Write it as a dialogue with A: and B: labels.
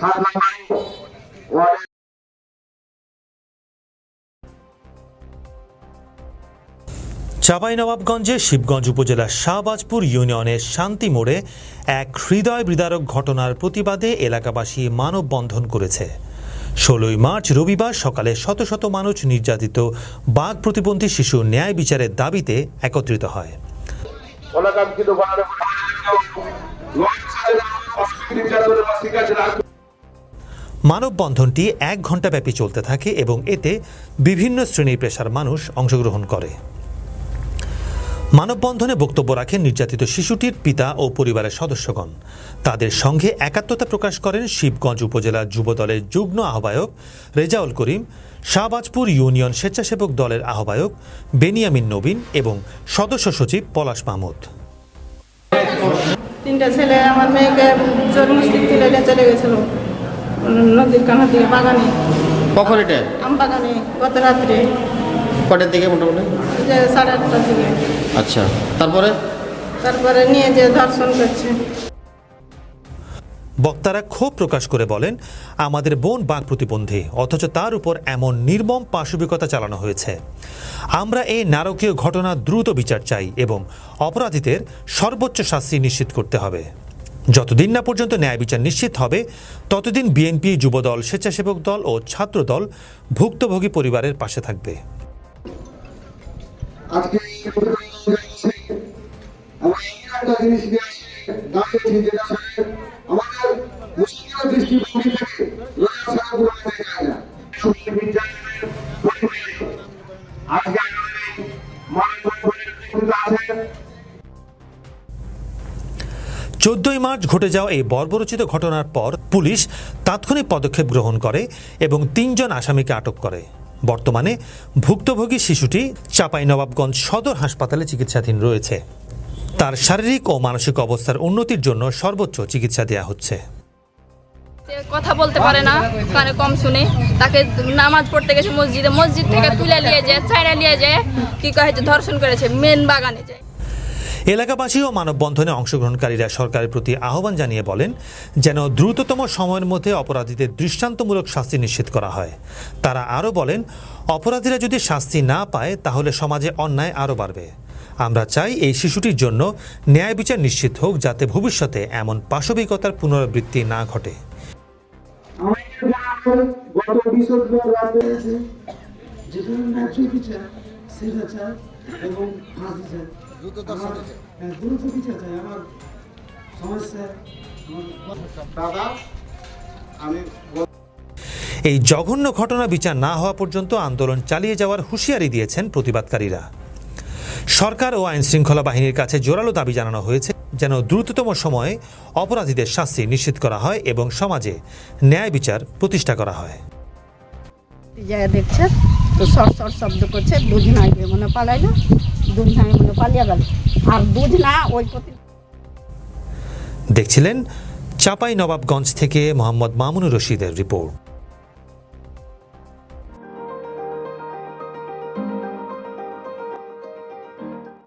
A: সাত নম্বর
B: শিবগঞ্জ উপজেলার শাহবাজপুর ইউনিয়নের শান্তি মোড়ে এক হৃদয় বিদারক ঘটনার প্রতিবাদে এলাকাবাসী মানববন্ধন করেছে। ষোলোই মার্চ রবিবার সকালে শত শত মানুষ নির্যাতিত বাঘ প্রতিবন্ধী শিশু ন্যায় বিচারের দাবিতে একত্রিত হয়। মানববন্ধনটি এক ঘণ্টাব্যাপী চলতে থাকে এবং এতে বিভিন্ন শ্রেণির পেশার মানুষ অংশগ্রহণ করে। মানববন্ধনে বক্তব্য রাখেন নির্যাতিত শিশুটির পিতা ও পরিবারের সদস্যগণ। তাদের সঙ্গে একাত্মতা প্রকাশ করেন শিবগঞ্জ উপজেলা যুব দলের যুগ্ম আহ্বায়ক রেজাউল করিম, শাহবাজপুর ইউনিয়ন স্বেচ্ছাসেবক দলের আহ্বায়ক বেনিয়ামিন নবীন এবং সদস্য সচিব পলাশ মাহমুদ।
C: তিনটা ছেলে, আমার মেয়েকে চলে গেছিল। নদীর দিকে বাগানে।
D: কখন এটা?
C: আম বাগানে গত রাত্রে।
D: কটার দিকে মোটামুটি?
C: যে সাড়ে আটটার দিকে।
D: আচ্ছা তারপরে?
C: তারপরে নিয়ে যে ধর্ষণ করছে।
B: বক্তারা ক্ষোভ প্রকাশ করে বলেন আমাদের বোন বাঘ প্রতিবন্ধী অথচ তার উপর এমন নির্মম পাশবিকতা চালানো হয়েছে। আমরা এই নারকীয় ঘটনা দ্রুত বিচার চাই এবং অপরাধীদের সর্বোচ্চ শাস্তি নিশ্চিত করতে হবে। যতদিন না পর্যন্ত ন্যায় বিচার নিশ্চিত হবে, ততদিন বিএনপি, যুবদল, স্বেচ্ছাসেবক দল ও ছাত্র দল ভুক্তভোগী পরিবারের পাশে থাকবে।
A: আজকে
B: চোদ্দই মার্চ ঘটে যাওয়া এই বর্বরচিত ঘটনার পর পুলিশ তাৎক্ষণিক পদক্ষেপ গ্রহণ করে এবং তিনজন আসামিকে আটক করে। বর্তমানে ভুক্তভোগী শিশুটি চাঁপাইনবাবগঞ্জ সদর হাসপাতালে চিকিৎসাধীন রয়েছে। তার শারীরিক ও মানসিক অবস্থার উন্নতির জন্য সর্বোচ্চ চিকিৎসা দেওয়া হচ্ছে।
E: কথা বলতে পারে না, কানে কম শুনে। তাকে নামাজ পড়তে গেছে মসজিদে। মসজিদ থেকে তুলে নিয়ে যায় চাইরা নিয়ে যায়। কি কয় যে ধর্ষণ করেছে, মেন বাগানে যায়।
B: এলাকাবাসী ও মানববন্ধনে অংশগ্রহণকারীরা সরকারের প্রতি আহ্বান জানিয়ে বলেন, যেন দ্রুততম সময়ের মধ্যে অপরাধীদের দৃষ্টান্তমূলক শাস্তি নিশ্চিত করা হয়। তারা আরও বলেন, অপরাধীরা যদি শাস্তি না পায়, তাহলে সমাজে অন্যায় আরও বাড়বে। আমরা চাই এই শিশুটির জন্য ন্যায় বিচার নিশ্চিত হোক, যাতে ভবিষ্যতে এমন পাশবিকতার পুনরাবৃত্তি না ঘটে।
F: এবং
B: এই জঘন্য ঘটনা বিচার না হওয়া পর্যন্ত আন্দোলন চালিয়ে যাওয়ার হুঁশিয়ারি দিয়েছেন প্রতিবাদকারীরা। সরকার ও আইন শৃঙ্খলা বাহিনীর কাছে জোরালো দাবি জানানো হয়েছে যেন দ্রুততম সময়ে অপরাধীদের শাস্তি নিশ্চিত করা হয় এবং সমাজে ন্যায় বিচার প্রতিষ্ঠা করা হয়।
G: দেখছে তো শর্ট শর্ট শব্দ করছে দুধ না গিয়ে মনে পালাইলো
B: দেখছিলেন চাপাই নবাবগঞ্জ থেকে মোহাম্মদ মামুনুর রশিদের রিপোর্ট।